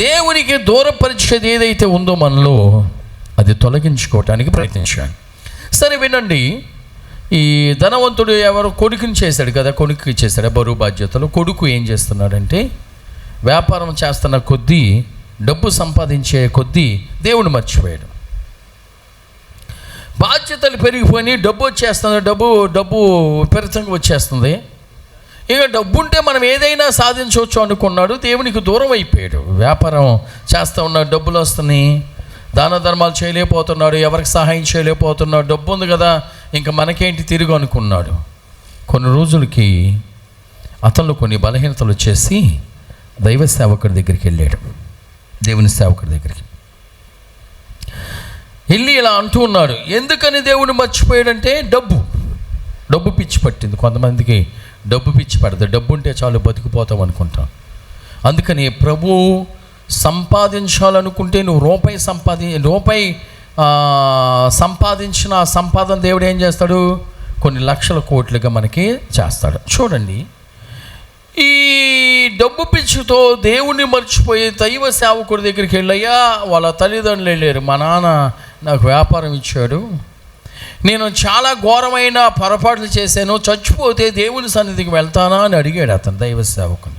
దేవునికి దూరపరిచేది ఏదైతే ఉందో మనలో అది తొలగించుకోవటానికి ప్రయత్నించాను సరే వినండి. ఈ ధనవంతుడు ఎవరు? కొడుకుని చేశాడు కదా కొడుకు చేశాడు బరువు బాధ్యతలు. కొడుకు ఏం చేస్తున్నాడంటే వ్యాపారం చేస్తున్న కొద్దీ డబ్బు సంపాదించే కొద్దీ దేవుడు మర్చిపోయాడు. బాధ్యతలు పెరిగిపోయి డబ్బు వచ్చేస్తుంది డబ్బు డబ్బు విపరీతంగా వచ్చేస్తుంది. ఇక డబ్బు ఉంటే మనం ఏదైనా సాధించవచ్చు అనుకున్నాడు. దేవునికి దూరం అయిపోయాడు. వ్యాపారం చేస్తూ ఉన్నాడు. డబ్బులు వస్తున్నాయి. దాన ధర్మాలు చేయలేకపోతున్నాడు. ఎవరికి సహాయం చేయలేకపోతున్నాడు. డబ్బు ఉంది కదా. ఇంకా మనకేంటి తిరుగు అనుకున్నాడు. కొన్ని రోజులకి అతను కొన్ని బలహీనతలు వచ్చేసి దైవ సేవకుడి దగ్గరికి వెళ్ళాడు. దేవుని సేవకుడి దగ్గరికి. వెళ్ళి ఇలా అంటూ ఉన్నాడు. ఎందుకని దేవుడు మర్చిపోయాడంటే డబ్బు. డబ్బు పిచ్చి పట్టింది. కొంతమందికి డబ్బు పిచ్చి పడుతుంది డబ్బు ఉంటే చాలు బతికిపోతాం అనుకుంటాం. అందుకని ప్రభు సంపాదించాలనుకుంటే నువ్వు రూపాయి సంపాది రూపాయి సంపాదించిన సంపాదన దేవుడు ఏం చేస్తాడు? కొన్ని లక్షల కోట్లుగా మనకి చేస్తాడు. చూడండి. ఈ డబ్బు పిచ్చుతో దేవుణ్ణి మర్చిపోయి దైవ సేవకుడి దగ్గరికి వెళ్ళయ్యా వాళ్ళ తల్లిదండ్రులు వెళ్ళారు. మా నాన్న నాకు వ్యాపారం ఇచ్చాడు. నేను చాలా ఘోరమైన పొరపాట్లు చేశాను చచ్చిపోతే దేవుని సన్నిధికి వెళ్తానా అని అడిగాడు అతను దైవ సేవకుని.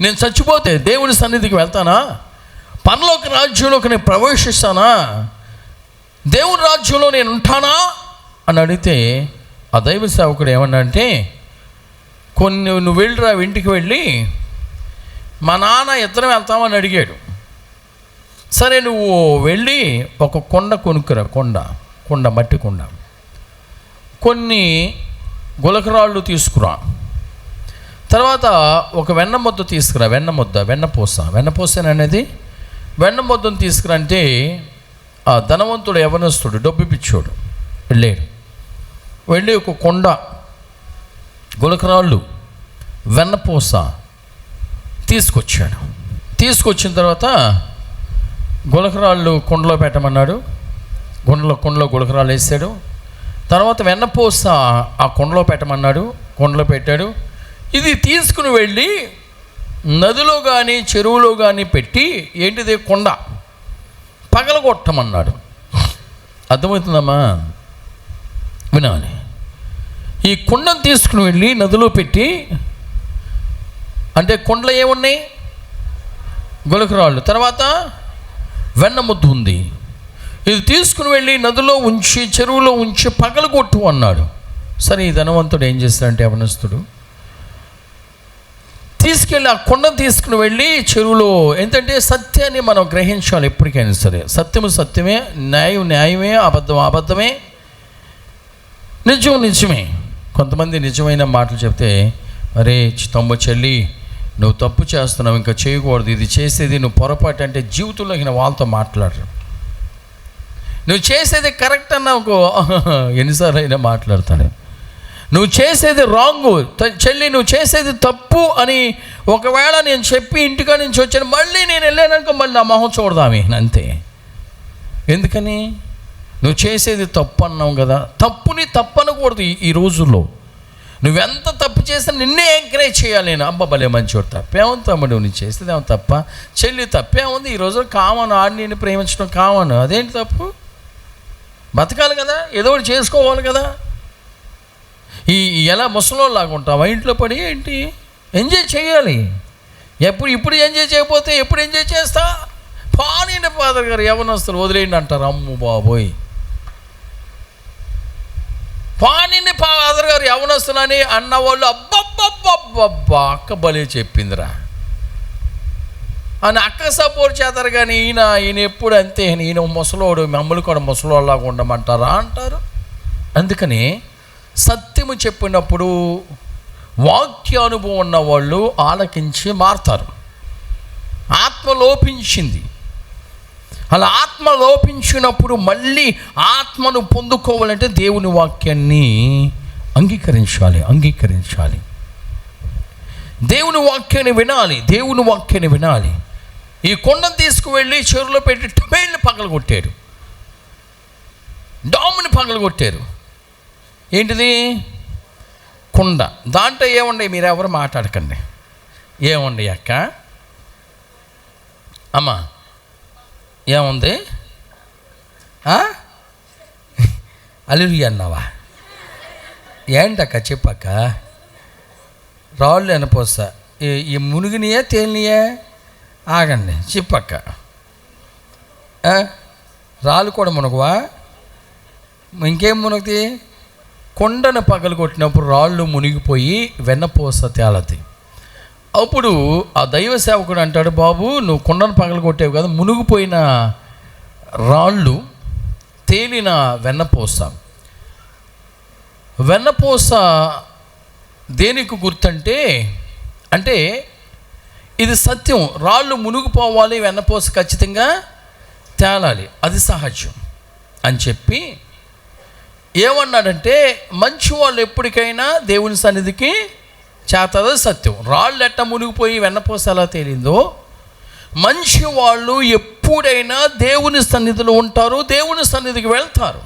నేను చచ్చిపోతే దేవుని సన్నిధికి వెళ్తానా? పరలోక రాజ్యంలోకి నేను ప్రవేశిస్తానా? దేవుని రాజ్యంలో నేను ఉంటానా? అని అడిగితే ఆ దైవ సేవకుడు ఏమన్నా అంటే కొన్ని నువ్వు వెళ్ళిరా ఇంటికి వెళ్ళి మా నాన్న ఇద్దరం వెళ్తామని అడిగాడు. సరే నువ్వు వెళ్ళి ఒక కొండ కొనుక్కురా కొండ కొండ మట్టి కొండ. కొన్ని గులకరాళ్ళు తీసుకురా. తర్వాత ఒక వెన్న ముద్ద తీసుకురా వెన్న ముద్ద వెన్నపూస వెన్నపూస అనేది వెన్న ముద్దను తీసుకురా అంటే ఆ ధనవంతుడు యవనస్తుడు డబ్బు పిచ్చోడు వెళ్ళాడు వెళ్ళి ఒక కొండ గులకరాళ్ళు వెన్నపూస తీసుకొచ్చాడు. తీసుకొచ్చిన తర్వాత గులకరాళ్ళు కుండలో పెట్టమన్నాడు. గుండలో కుండలో గులకరాళ్ళు వేసాడు. తర్వాత వెన్నపూస ఆ కుండలో పెట్టమన్నాడు. కుండలో పెట్టాడు. ఇది తీసుకుని వెళ్ళి నదిలో కానీ చెరువులో కానీ పెట్టి ఏంటిది? కొండ పగలగొట్టమన్నాడు. అర్థమవుతుందమ్మా? వినాలి. ఈ కుండను తీసుకుని వెళ్ళి నదిలో పెట్టి అంటే కుండలు ఏమున్నాయి? గులకరాళ్ళు. తర్వాత వెన్నముద్దు ఉంది. ఇది తీసుకుని వెళ్ళి నదిలో ఉంచి చెరువులో ఉంచి పగలగొట్టు అన్నాడు. సరే ఈ ధనవంతుడు ఏం చేస్తాడంటే అవనస్తుడు తీసుకెళ్ళి ఆ కొండను తీసుకుని వెళ్ళి చెరువులో ఏంటంటే సత్యాన్ని మనం గ్రహించాలి ఎప్పటికైనా సరే. సత్యము సత్యమే న్యాయం న్యాయమే అబద్ధం అబద్ధమే నిజం నిజమే. కొంతమంది నిజమైన మాటలు చెప్తే అరే తమ్ము చెల్లి నువ్వు తప్పు చేస్తున్నావు ఇంకా చేయకూడదు. ఇది చేసేది నువ్వు పొరపాటు అంటే జీవితంలో ఇక వాళ్ళతో మాట్లాడరు. నువ్వు చేసేది కరెక్ట్ అన్నావు ఎన్నిసార్లు అయినా మాట్లాడతాను నువ్వు చేసేది రాంగు చెల్లి నువ్వు చేసేది తప్పు అని ఒకవేళ నేను చెప్పి ఇంటికా నుంచి వచ్చాను మళ్ళీ నేను వెళ్ళాననుకో మళ్ళీ నా మొహం చూడదామే అంతే. ఎందుకని? నువ్వు చేసేది తప్పు అన్నావు కదా. తప్పుని తప్పనకూడదు ఈ రోజుల్లో. నువ్వెంత తప్పు చేసినా నిన్నే ఎంకరేజ్ చేయాలి నేను. అబ్బా భలే మంచివాడు తప్పేముంది తమ్ముడు నువ్వు చేసేది ఏమో తప్ప. చెల్లి తప్పేముంది ఈ రోజు కామను ఆడి నేను ప్రేమించడం కామను. అదేంటి తప్పు? బతకాలి కదా. ఏదో ఒకటి చేసుకోవాలి కదా. ఈ ఎలా ముసలోళ్ళలాగా ఉంటావా? ఇంట్లో పడి ఏంటి? ఎంజాయ్ చేయాలి. ఎప్పుడు ఇప్పుడు ఎంజాయ్ చేయకపోతే ఎప్పుడు ఎంజాయ్ చేస్తా? పానీ ఫాదర్ గారు. యవనస్తులు వదిలేయండి అంటారు. అమ్ము బాబోయ్. పానీని ఫాదర్ గారు యవనస్తులని అన్నవాళ్ళు అబ్బబ్బబ్బబ్బబ్బా అక్క బలే చెప్పిందిరా. అని అక్క సపోర్ట్ చేస్తారు కానీ ఈయన ఈయన ఎప్పుడు అంతే ఈయన ముసలోడు మమ్మల్ని కూడా ముసలోళ్ళలాగా ఉండమంటారా అంటారు. అందుకని సత్యము చెప్పినప్పుడు వాక్యానుభవం ఉన్న వాళ్ళు ఆలకించి మారతారు. ఆత్మ లోపించింది. అలా ఆత్మ లోపించినప్పుడు మళ్ళీ ఆత్మను పొందుకోవాలంటే దేవుని వాక్యాన్ని అంగీకరించాలి అంగీకరించాలి. దేవుని వాక్యాన్ని వినాలి దేవుని వాక్యాన్ని వినాలి. ఈ కొండను తీసుకువెళ్ళి చెరువులో పెట్టి టమేళ్ళని పగలగొట్టారు. డాముని పగలగొట్టారు. ఏంటిది? కుండ. దాంట్లో ఏముండే మీరు ఎవరు మాట్లాడకండి. ఏముండే అక్క? అమ్మా ఏముంది? అలిరి అన్నావా? ఏంటక్క చెప్పక్క? రాళ్ళు ఎనపోస్తా ఈ ఈ తేలినయే? ఆగండి చెప్పక్క. రాళ్ళు కూడా మునగవా? ఇంకేం మునగది? కొండను పగలు కొట్టినప్పుడు రాళ్ళు మునిగిపోయి వెన్నపోస తేలతాయి అప్పుడు ఆ దైవ సేవకుడు అంటాడు బాబు నువ్వు కొండను పగలు కొట్టేవు కదా మునిగిపోయిన రాళ్ళు తేలిన వెన్నపూస. వెన్నపూస దేనికి గుర్తంటే అంటే ఇది సత్యం రాళ్ళు మునిగిపోవాలి వెన్నపూస ఖచ్చితంగా తేలాలి అది సహజం అని చెప్పి ఏమన్నాడంటే మంచి వాళ్ళు ఎప్పటికైనా దేవుని సన్నిధికి చేతదో సత్యం రాళ్ళు ఎట్ట మునిగిపోయి వెన్నపూస ఎలా తేలిందో? మంచి వాళ్ళు ఎప్పుడైనా దేవుని సన్నిధిలో ఉంటారు దేవుని సన్నిధికి వెళ్తారు.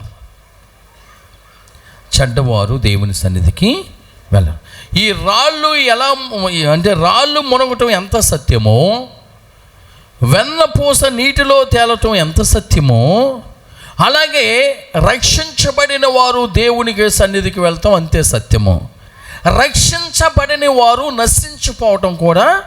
చెడ్డవారు దేవుని సన్నిధికి వెళ్ళరు. ఈ రాళ్ళు ఎలా అంటే రాళ్ళు మునగటం ఎంత సత్యమో? వెన్నపూస నీటిలో తేలటం ఎంత సత్యమో? అలాగే రక్షించబడిన వారు దేవునికి సన్నిధికి వెళ్తాం అంతే సత్యము. రక్షించబడిన వారు నశించిపోవటం కూడా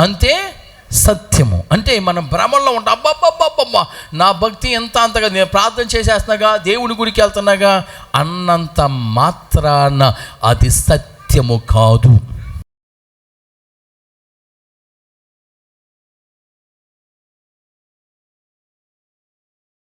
అంతే సత్యము. అంటే మనం భ్రమంలో ఉంటాం అబ్బబ్బబ్బబ్బమ్మ నా భక్తి ఎంత అంతగా నేను ప్రార్థన చేసేస్తున్నాగా దేవుని గుడికి వెళ్తున్నాగా అన్నంత మాత్రాన అది సత్యము కాదు.